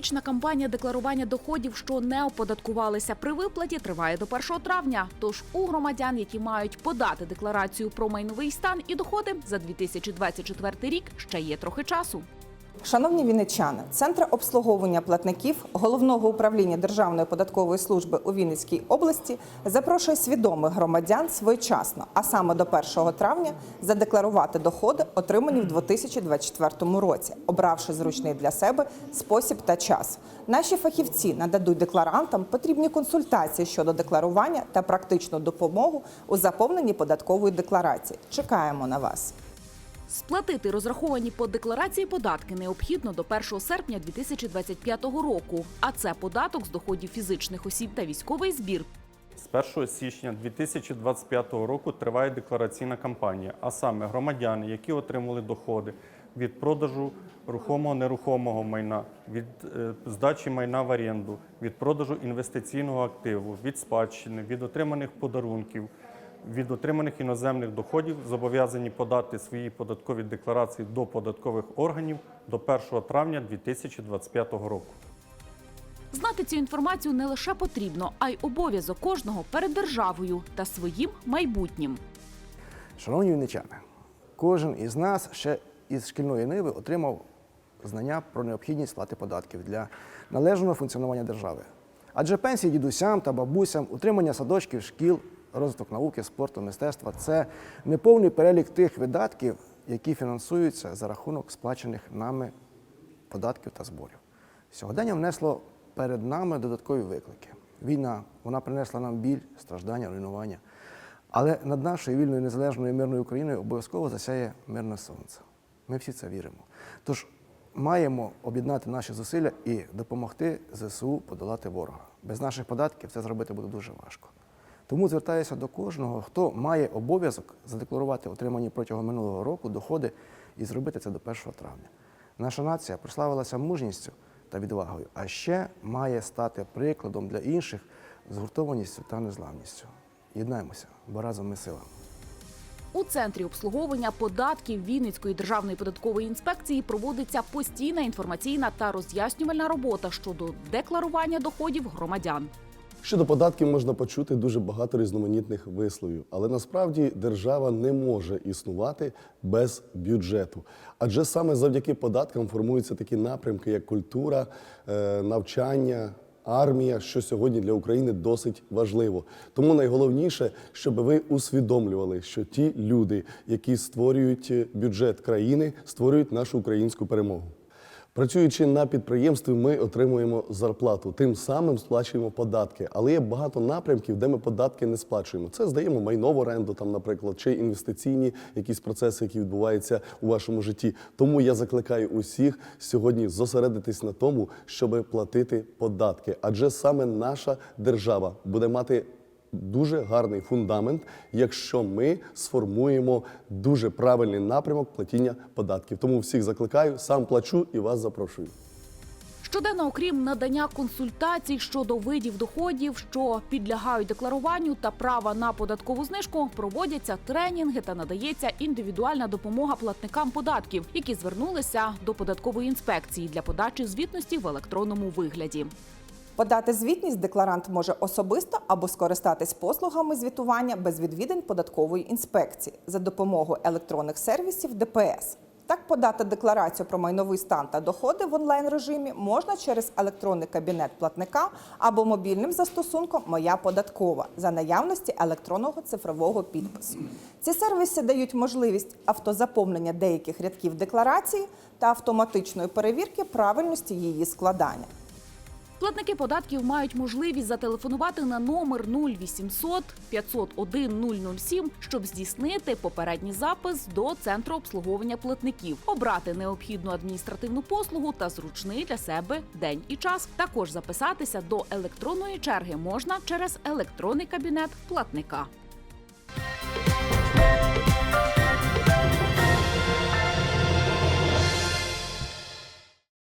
Цьогорічна кампанія декларування доходів, що не оподаткувалися при виплаті, триває до 1 травня. Тож у громадян, які мають подати декларацію про майновий стан і доходи за 2024 рік, ще є трохи часу. Шановні вінничани, центр обслуговування платників головного управління Державної податкової служби у Вінницькій області запрошує свідомих громадян своєчасно, а саме до 1 травня, задекларувати доходи, отримані в 2024 році, обравши зручний для себе спосіб та час. Наші фахівці нададуть декларантам потрібні консультації щодо декларування та практичну допомогу у заповненні податкової декларації. Чекаємо на вас. Сплатити розраховані по декларації податки необхідно до 1 серпня 2025 року. А це податок з доходів фізичних осіб та військовий збір. З 1 січня 2025 року триває деклараційна кампанія, а саме громадяни, які отримали доходи від продажу рухомого нерухомого майна, від е, здачі майна в оренду, від продажу інвестиційного активу, від спадщини, від отриманих подарунків, від отриманих іноземних доходів зобов'язані подати свої податкові декларації до податкових органів до 1 травня 2025 року. Знати цю інформацію не лише потрібно, а й обов'язок кожного перед державою та своїм майбутнім. Шановні вінничани, кожен із нас ще із шкільної ниви отримав знання про необхідність сплати податків для належного функціонування держави. Адже пенсії дідусям та бабусям, утримання садочків, шкіл, розвиток науки, спорту, мистецтва це неповний перелік тих видатків, які фінансуються за рахунок сплачених нами податків та зборів. Сьогодення внесло перед нами додаткові виклики. Війна вона принесла нам біль, страждання, руйнування. Але над нашою вільною, незалежною мирною Україною обов'язково засяє мирне сонце. Ми всі це віримо. Тож маємо об'єднати наші зусилля і допомогти ЗСУ подолати ворога. Без наших податків це зробити буде дуже важко. Тому звертаюся до кожного, хто має обов'язок задекларувати отримані протягом минулого року доходи і зробити це до 1 травня. Наша нація прославилася мужністю та відвагою, а ще має стати прикладом для інших згуртованістю та незламністю. Єднаємося, бо разом ми сила. У центрі обслуговування податків Вінницької державної податкової інспекції проводиться постійна інформаційна та роз'яснювальна робота щодо декларування доходів громадян. Щодо податків можна почути дуже багато різноманітних висловів, але насправді держава не може існувати без бюджету. Адже саме завдяки податкам формуються такі напрямки, як культура, е, навчання. Армія, що сьогодні для України досить важливо. Тому найголовніше, щоб ви усвідомлювали, що ті люди, які створюють бюджет країни, створюють нашу українську перемогу. Працюючи на підприємстві, ми отримуємо зарплату, тим самим сплачуємо податки. Але є багато напрямків, де ми податки не сплачуємо. Це здаємо майно в оренду, там, наприклад, чи інвестиційні якісь процеси, які відбуваються у вашому житті. Тому я закликаю усіх сьогодні зосередитись на тому, щоб платити податки. Адже саме наша держава буде мати дуже гарний фундамент, якщо ми сформуємо дуже правильний напрямок платіння податків. Тому всіх закликаю, сам плачу і вас запрошую. Щоденно, окрім надання консультацій щодо видів доходів, що підлягають декларуванню та права на податкову знижку, проводяться тренінги та надається індивідуальна допомога платникам податків, які звернулися до податкової інспекції для подачі звітності в електронному вигляді. Подати звітність декларант може особисто або скористатись послугами звітування без відвідин податкової інспекції за допомогою електронних сервісів ДПС. Так, подати декларацію про майновий стан та доходи в онлайн режимі можна через електронний кабінет платника або мобільним застосунком Моя податкова за наявності електронного цифрового підпису. Ці сервіси дають можливість автозаповнення деяких рядків декларації та автоматичної перевірки правильності її складання. Платники податків мають можливість зателефонувати на номер 0800 501 007, щоб здійснити попередній запис до центру обслуговування платників, обрати необхідну адміністративну послугу та зручний для себе день і час. Також записатися до електронної черги можна через електронний кабінет платника.